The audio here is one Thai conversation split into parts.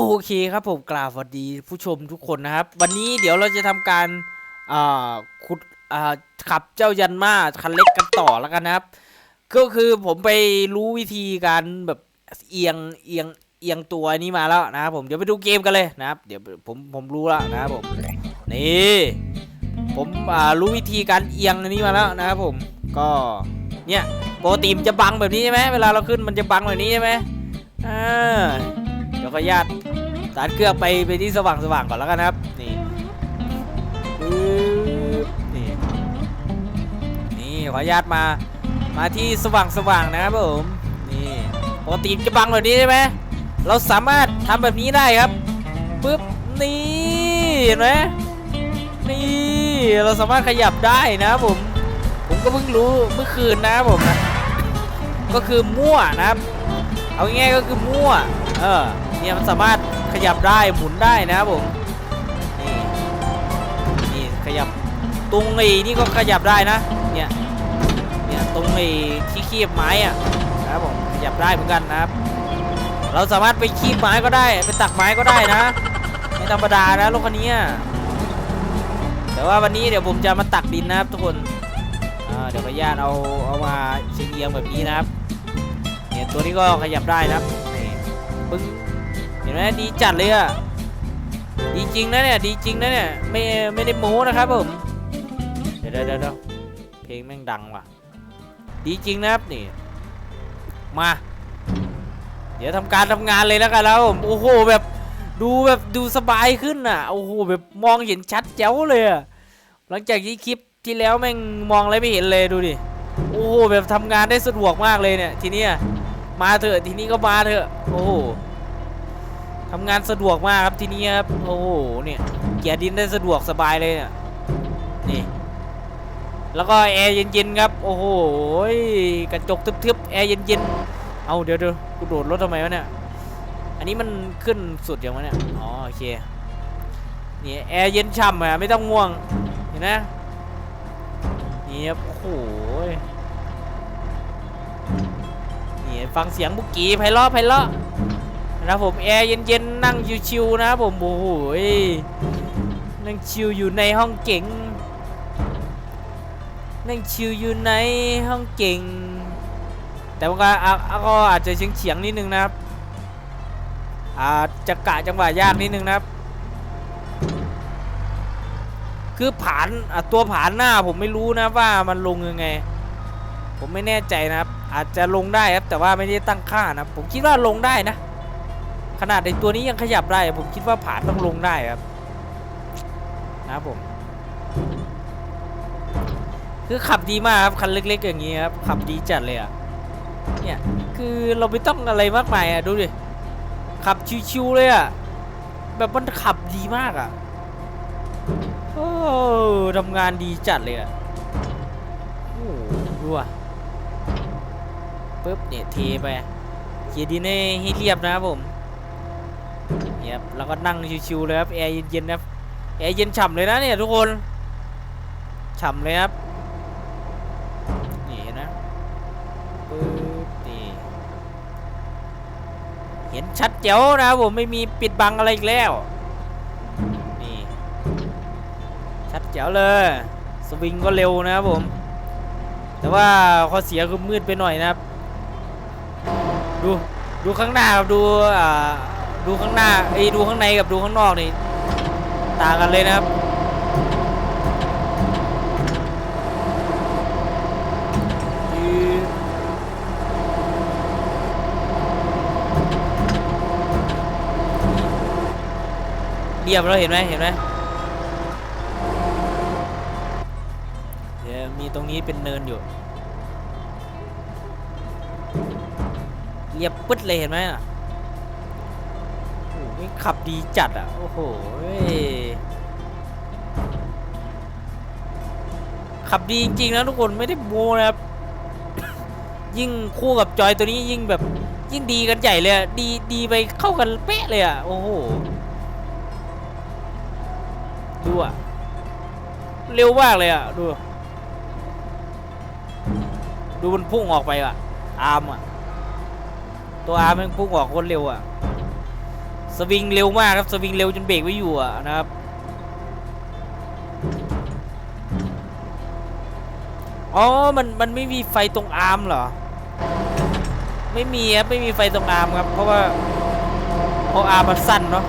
โอเคครับผมกราบสวัสดีผู้ชมทุกคนนะครับ วันนี้เดี๋ยวเราจะทำการขุดขับเจ้ายันมาคันเล็กกันต่อแล้วกันนะครับ ก็คือผมไปรู้วิธีการแบบเอียงเอียงเอียงตัวนี้มาแล้วนะครับผมเดี๋ยวไปดูเกมกันเลยนะครับ เดี๋ยวผมผมรู้แล้วนะครับผมนี่ผมรู้วิธีการเอียงนี้มาแล้วนะครับผมก็เนี่ยปกติมันจะบังแบบนี้ใช่ไหมเวลาเราขึ้นมันจะบังแบบนี้ใช่ไหมอ่า ดี๋ยวขออนุญาตสตาร์ทเครื่องไปไปที่สว่างสว่างก่อนแล้วกันนะครับ นี่ปึ๊บนี่นี่ขออนุญาตมามาที่สว่างสว่างนะครับผมนี่ปกติจะบังแบบนี้ใช่ไหมเราสามารถทำแบบนี้ได้ครับปึ๊บนี่เห็นไหมนี่เราสามารถขยับได้นะครับผม ผมก็เพิ่งรู้เมื่อคืนนะครับผมนะก็คือมั่วนะครับ เอาง่ายๆก็คือมั่ว เออ เนี่ยมันสามารถขยับได้หมุนได้นะครับผมนี่นี่ขยับตรงไอ้นี่ก็ขยับได้นะเนี่ยเนี่ยตรงไอ้ที่คีบไม้อะนะครับผมขยับได้เหมือนกันนะครับ เราสามารถไปคีบไม้ก็ได้ไปตักไม้ก็ได้นะไม่ธรรมดานะรถคันนี้แต่ว่าวันนี้เดี๋ยวผมจะมาตักดินนะครับทุกคนเดี๋ยวขออนุญาตเอาเอามาเชียงเอียงแบบนี้นะครับเนี่ยตัวนี้ก็ขยับได้นะครับนี่ปึ้ง ห็นไหมดีจัดเลยอะดีจริงนะเนี่ยดีจริงนะเนี่ยไม่ไม่ได้โม้นะครับผม เดี๋ยวเดี๋ยวเดี๋ยวเพลงแม่งดังว่ะ ดีจริงนะครับนี่ มา เดี๋ยวทำการทำงานเลยแล้วกันแล้วผมโอ้โหแบบดูแบบดูสบายขึ้นอะโอ้โหแบบมองเห็นชัดแจ๋วเลยอะหลังจากที่คลิปที่แล้วแม่งมองอะไรไม่เห็นเลยดูดิโอ้โหแบบทำงานได้สะดวกมากเลยเนี่ยทีนี้มาเถอะทีนี้ก็มาเถอะโอ้โห ทำงานสะดวกมากครับทีนี้ครับ โอ้โห เนี่ยเกียร์ดินได้สะดวกสบายเลยเนี่ยนี่ แล้วก็แอร์เย็นๆครับ โอ้โห กระจกทึบๆ แอร์เย็นๆ เอาเดี๋ยวเดี๋ยวกูโดดรถทำไมวะเนี่ย อันนี้มันขึ้นสุดอย่างวะเนี่ย อ๋อโอเค นี่แอร์เย็นฉ่ำอะไม่ต้องง่วง เห็นไหมนี่ครับ โอ้โหนี่ฟังเสียงบุกกี้ไพเราะไพเราะ นะครับผมแอร์เย็นๆนั่งชิวๆนะครับผมโอ้โหยนั่งชิวอยู่ในห้องเก๋งนั่งชิวอยู่ในห้องเก๋งแต่มันก็อะอะก็อาจจะเฉียงๆนิดนึงนะครับอาจจะกะจังหวะยากนิดนึงนะครับ คือผานตัวผานหน้าผมไม่รู้นะว่ามันลงยังไง ผมไม่แน่ใจนะครับ อาจจะลงได้ครับแต่ว่าไม่ได้ตั้งค่านะผมคิดว่าลงได้นะ ขนาดในตัวนี้ยังขยับได้ ผมคิดว่าผ่านต้องลงได้ครับ นะครับผม คือขับดีมากครับ คันเล็ก ๆ อย่างนี้ครับ ขับดีจัดเลยอะเนี่ย คือเราไม่ต้องอะไรมากมายอะดูดิ ขับชิวๆเลยอะแบบมันขับดีมากอะโอ้ทำงานดีจัดเลยอะโอ้ดูอะปุ๊บเนี่ยเทไปเกียร์ดินให้ให้เรียบนะครับผม เนี่ยครับแล้วก็นั่งชิวๆเลยครับแอร์เย็นๆนะครับแอร์เย็นฉ่ำเลยนะเนี่ยทุกคนฉ่ำเลยครับนี่เห็นนะปุ๊บนี่เห็นชัดเจ๋วนะผมไม่มีปิดบังอะไรอีกแล้วนี่ชัดเจ๋วเลยสวิงก็เร็วนะครับผม แต่ว่าข้อเสียคือมืดไปหน่อยนะครับ ดูดูข้างหน้ากับดูอ่า ดูข้างหน้าไอ้ดูข้างในกับดูข้างนอกนี่ต่างกันเลยนะครับยืดเรียบแล้วเห็นไหมเห็นไหมเดี๋ยวมีตรงนี้เป็นเนินอยู่ เรียบปึ๊ดเลยเห็นไหมอะ นี่ขับดีจัดอะ โอ้โหขับดีจริงๆนะทุกคนไม่ได้โม้นะครับ ยิ่งคู่กับจอยตัวนี้ยิ่งแบบยิ่งดีกันใหญ่เลยดีดีไปเข้ากันเป๊ะเลยอะ โอ้โหดูอะ เร็วมากเลยอะ ดู ดูมันพุ่งออกไปอะ อาร์มอะ ตัวอาร์มมันพุ่งออกคนเร็วอะ สวิงเร็วมากครับ สวิงเร็วจนเบรกไม่อยู่อะนะครับ อ๋อ มัน มันไม่มีไฟตรงอาร์มเหรอ ไม่มีครับ ไม่มีไฟตรงอาร์มครับ เพราะว่าเพราะอาร์มมันสั้นเนาะ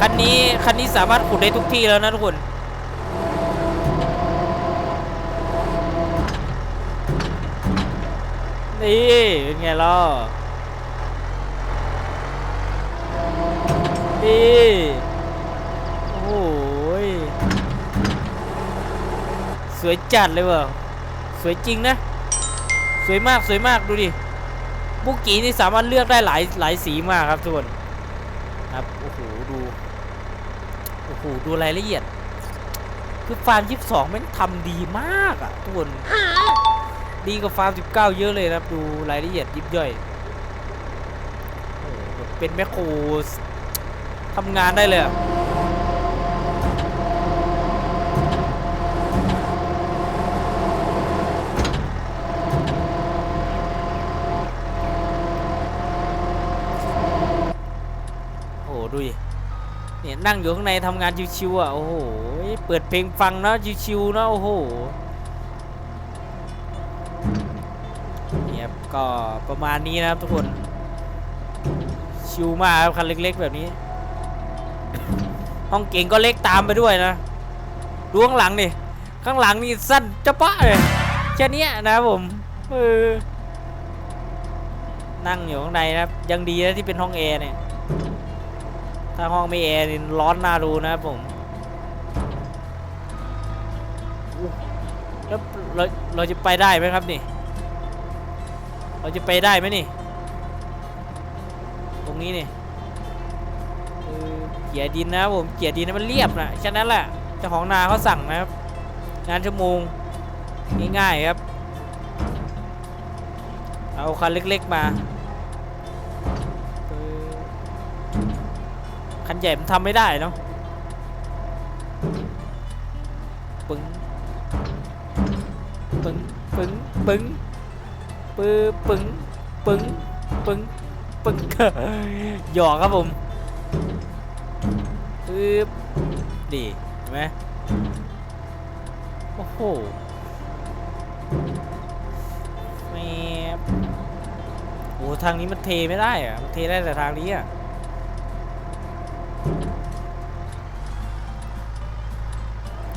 คันนี้ คันนี้สามารถขุดได้ทุกที่แล้วนะทุกคน นี่เป็นไงล่ะนี่โอ้โหสวยจัดเลยว่ะสวยจริงนะ สวยมากสวยมากดูดิบุกกี้นี่สามารถเลือกได้หลายหลายสีมากครับทุกคนครับโอ้โหดูโอ้โหดูรายละเอียด คือฟาร์มยี่สิบสองมันทำดีมากอะทุกคน ดีกว่าฟาร์มสิบเก้าเยอะเลยนะครับดูรายละเอียดยิบย่อยเป็นแมคโครทำงานได้เลยอะโอ้โหดูดิเนี่ยนั่งอยู่ข้างในทำงานชิวๆอะ โอ้โห เปิดเพลงฟังนะชิวๆนะ โอ้โห เนี่ยครับ ก็ประมาณนี้นะครับทุกคน ชิวมากครับคันเล็กๆแบบนี้ ห้องเก่งก็เล็กตามไปด้วยนะดูข้างหลังดิข้างหลังนี่สั้นจะปะเลยแค่นี้นะผมเออนั่งอยู่ข้างในนะครับ ยังดีนะที่เป็นห้องแอร์เนี่ย ถ้าห้องไม่แอร์นี่ร้อนน่าดูนะครับผมแล้วเราเราจะไปได้ไหมครับนี่ เราจะไปได้ไหมนี่ ตรงนี้นี่เกี่ยดินนะผมเกี่ยดินให้มันเรียบนะแค่นั้นแหละเจ้าของนาเขาสั่งนะครับ งานชั่วโมงง่ายๆครับ เอาคันเล็กๆมาคันใหญ่มันทำไม่ได้เนาะปึ้งปึ้งปึ้งปึ้ง ปื้อปึ้งปึ้งปึ้งปึ้งหยอกครับผมปึ๊บดีเห็นไหมโอ้โหแมบโอ้ทางนี้มันเทไม่ได้อะมันเทได้แต่ทางนี้อะ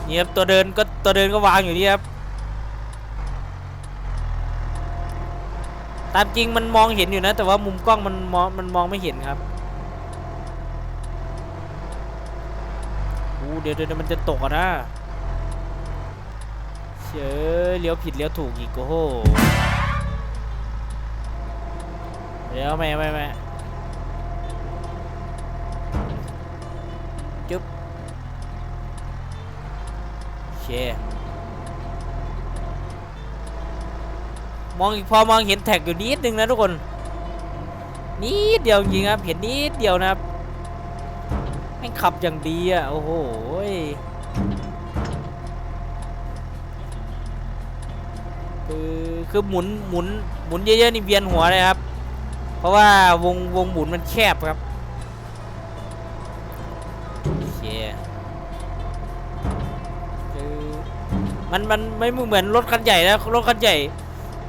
เนี่ครับตัวเดินก็ตัวเดินก็วางอยู่นี่ครับ ตามจริงมันมองเห็นอยู่นะ แต่ว่ามุมกล้องมันมองมันมองไม่เห็นครับอู้เดี๋ยวเดี๋ยวมันจะตกอะนะเชยเลี้ยวผิดเลี้ยวถูกอีกโอ้โหเดี๋ยวไม่ไม่ไม่จุ๊บเช มองพอมองเห็นแท็กอยู่นิดนึงนะทุกคนนิดเดียวจริงครับเห็นนิดเดียวนะครับแม่งขับอย่างดีอะโอ้โหคือคือหมุนหมุนหมุนเยอะๆนี่เวียนหัวเลยครับ เพราะว่าวงวงหมุนมันแคบครับโอเคคือมันมันไม่เหมือนรถคันใหญ่นะรถคันใหญ่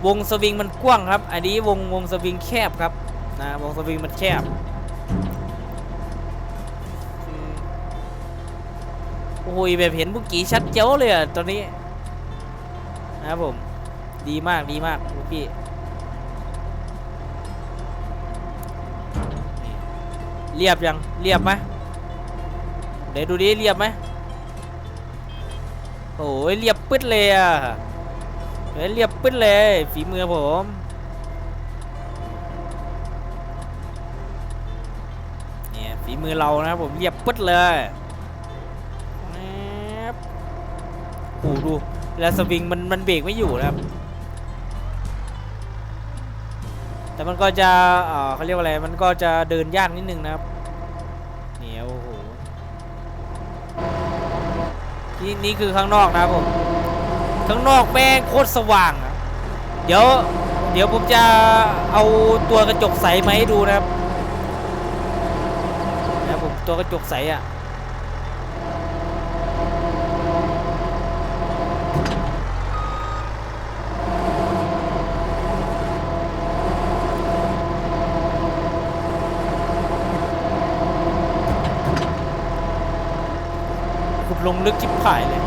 วงสวิงมันกว้างครับ อันนี้วงวงสวิงแคบครับนะวงสวิงมันแคบโอ้ยแบบเห็นบุกี้ชัดเจ้าเลยอะตอนนี้นะครับผมดีมากดีมากบุกกี้นี่เรียบยังเรียบไหมเดี๋ยวดูดิเรียบไหมโอ้ยเรียบปึ๊ดเลยอะ เฮ้ยเรียบปึ๊ดเลย ฝีมือผมเนี่ยฝีมือเรานะครับผมเรียบปึ๊ดเลยโอ้โหดูแล้วสวิงมันมันเบรกไม่อยู่นะครับ แต่มันก็จะเออเขาเรียกว่าอะไร มันก็จะเดินยากนิดนึงนะครับเนี่ยโอ้โหนี่นี่คือข้างนอกนะครับผม ข้างนอกแม่งโคตรสว่างอะเดี๋ยว เดี๋ยวผมจะเอาตัวกระจกใสมาให้ดูนะครับนะผมตัวกระจกใสอะขุดลงลึกชิบหายเลย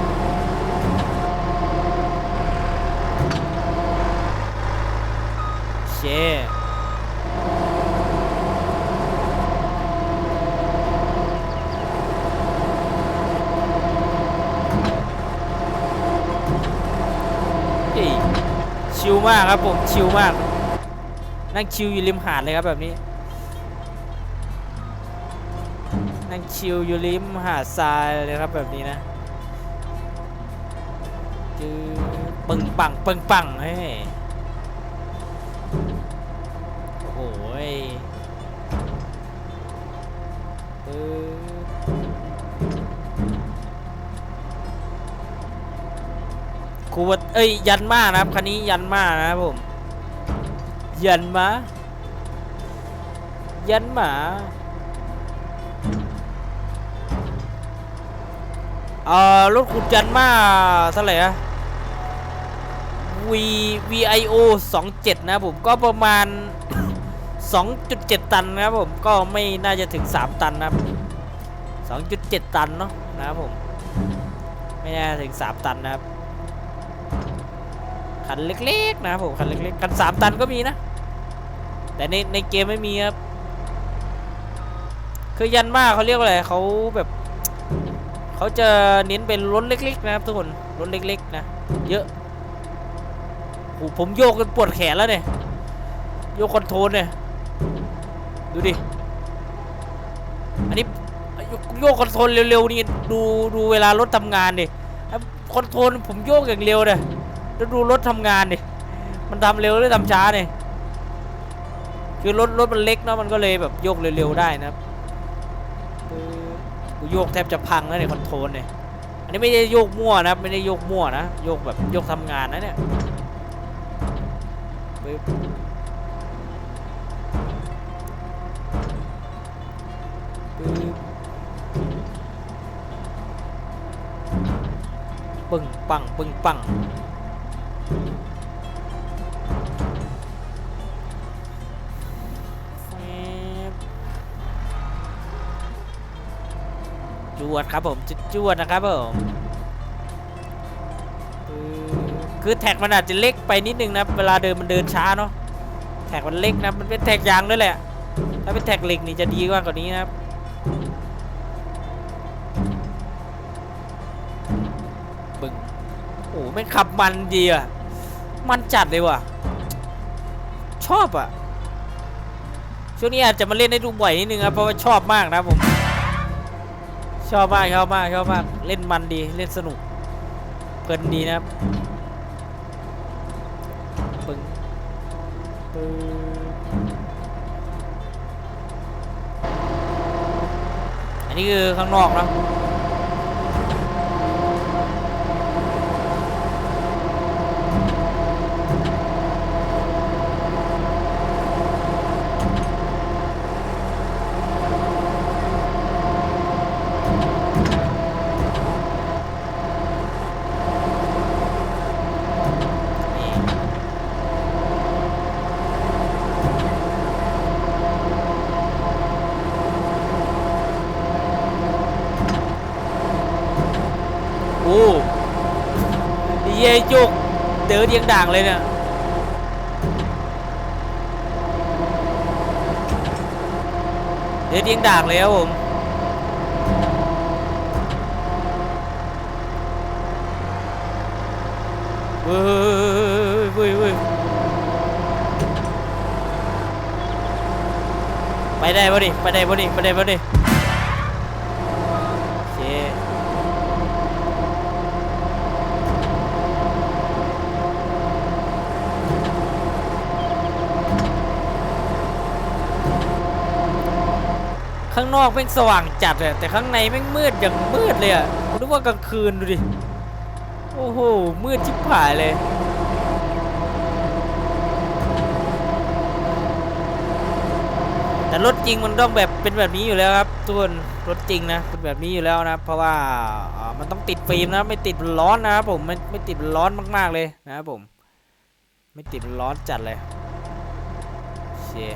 เชเฮ้ยชิลมากครับผมชิลมาก นั่งชิลอยู่ริมหาดเลยครับแบบนี้ นั่งชิลอยู่ริมหาดทรายเลยครับแบบนี้นะจือปึงปังปึงปังเฮ้ ครูวัดเอ้ยยันมานะครับคันนี้ยันมานะครับผม ยันมายันหมาเอ่อรถขุดยันมาเท่าไหร่อะ V VIO 27 นะผมก็ประมาณ 2.7 ตันนะครับผมก็ไม่น่าจะถึง 3 ตันนะครับ2.7 ตันเนาะนะครับผม ไม่น่าถึง 3 ตันนะครับ คันเล็กๆ นะครับผมคันเล็กๆคัน3ตันก็มีนะ แต่ในในเกมไม่มีครับคือยันมากเขาเรียกว่าอะไรเขาแบบเขาจะเน้นเป็นรถเล็ก ๆ นะครับทุกคนรถเล็กๆนะเยอะโอ้ผมโยกจนปวดแขนแล้วเนี่ยโยกคอนโทรลเนี่ยดูดิอันนี้โยกคอนโทรลเร็วๆนี่ดูดูเวลารถทำงานดิคอนโทรลผมโยกอย่างเร็วเลย แล้วดูรถทำงานดิมันทำเร็วหรือทำช้าเนี่ยคือรถรถมันเล็กเนาะมันก็เลยแบบโยกเร็วๆได้นะครับกูโยกแทบจะพังแล้วเนี่ยคอนโทรลเนี่ยอันนี้ไม่ได้โยกมั่วนะไม่ได้โยกมั่วนะโยกแบบโยกทำงานนะเนี่ยปึ๊บปึ๊บปึ้งปังปึ้งปัง วดครับผมจุดจวดนะครับผมคือแท็กมันอาจจะเล็กไปนิดนึงนะเวลาเดินมันเดินช้าเนาะแท็กมันเล็กนะมันเป็นแท็กยางด้วยแหละ ถ้าเป็นแท็กเหล็กนี่จะดีกว่ากว่านี้นะครับบึงโอ้โหแม่ขับมันดีอะมันจัดเลยว่ะ ชอบอะช่วงนี้อาจจะมาเล่นให้ดูบ่อยนิดนึงครับเพราะว่าชอบมากนะผม ชอบมากชอบมากชอบมากเล่นมันดีเล่นสนุกเพลินดีนะครับปึ้งปึ้งอันนี้คือข้างนอกนะนี่โอ้เย่ โยกเดือดเดียงด่างเลยเนี่ยเดือดเดียงด่างเลยครับผมเว้ยเว้ยเว้ยไปได้ปะดิไปได้ปะดิไปได้ปะดิ ข้างนอกแม่งสว่างจัดเลยแต่ข้างในแม่งมืดอย่างมืดเลยอะรู้ว่ากลางคืนดูดิ โอ้โห มืดชิบหายเลย แต่รถจริงมันต้องแบบเป็นแบบนี้อยู่แล้วครับทุกคนรถจริงนะเป็นแบบนี้อยู่แล้วนะ เพราะว่ามันต้องติดฟิล์มนะ ไม่ติดร้อนนะครับผมไม่ไม่ติดร้อนมากๆเลยนะครับผม ไม่ติดร้อนจัดเลยเชีย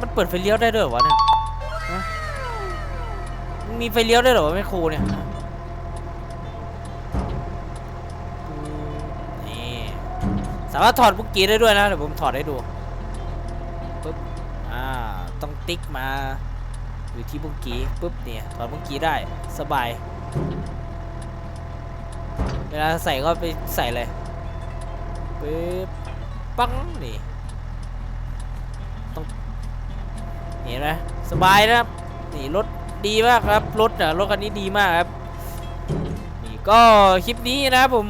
มันเปิดไฟเลี้ยวได้ด้วยเหรอวะเนี่ยมีไฟเลี้ยวได้หรอวะแม่ครูเนี่ยนี่สามารถถอดบุกกี้ได้ด้วยนะเดี๋ยวผมถอดให้ดูปุ๊บอ่าต้องติ๊กมาอยู่ที่บุกกี้ปุ๊บเนี่ยถอดบุกกี้ได้สบาย เวลาใส่ก็ไปใส่เลยปึ๊บปังนี่ เห็นไหมสบายนะครับนี่รถดีมากครับรถอะรถคันนี้ดีมากครับนี่ก็คลิปนี้นะครับผม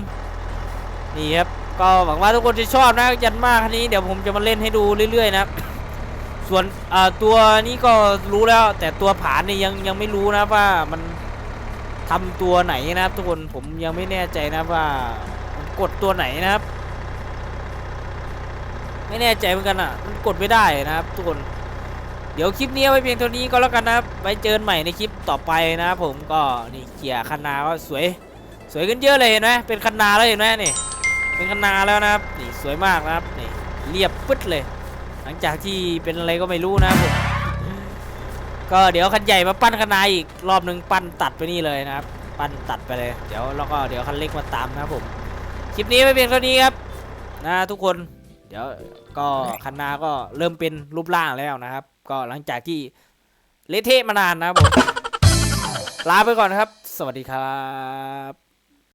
นี่ครับก็หวังว่าทุกคนจะชอบนะยันมากคันนี้เดี๋ยวผมจะมาเล่นให้ดูเรื่อยๆนะส่วนตัวนี้ก็รู้แล้ว แต่ตัวผานนี่ยังยังไม่รู้นะว่ามันทำตัวไหนนะครับ ทุกคนผมยังไม่แน่ใจนะว่ากดตัวไหนนะครับ ไม่แน่ใจเหมือนกันอะ มันกดไม่ได้นะครับ ทุกคน เดี๋ยวคลิปนี้ไว้เพียงเท่านี้ก็แล้วกันนะครับไว้เจอกันใหม่ในคลิปต่อไปนะครับผมก็นี่เกียร์คันนาก็สวย สวยขึ้นเยอะเลยเห็นไหมเป็นคันนาแล้วเห็นไหมนี่เป็นคันนาแล้วนะครับนี่สวยมากนะครับนี่เรียบปึ๊ดเลย หลังจากที่เป็นอะไรก็ไม่รู้นะครับผมก็เดี๋ยวคันใหญ่มาปั้นคันนาอีกรอบหนึ่งปั้นตัดไปนี่เลยนะครับ ปั้นตัดไปเลยเดี๋ยวแล้วก็เดี๋ยวคันเล็กมาตามนะครับผมคลิปนี้ไม่เพียงเท่านี้ครับนะทุกคนเดี๋ยวก็คันนาก็เริ่มเป็นรูปร่างแล้วนะครับ ก็หลังจากที่เละเทะมานานนะครับผมลาไปก่อนครับ สวัสดีครับ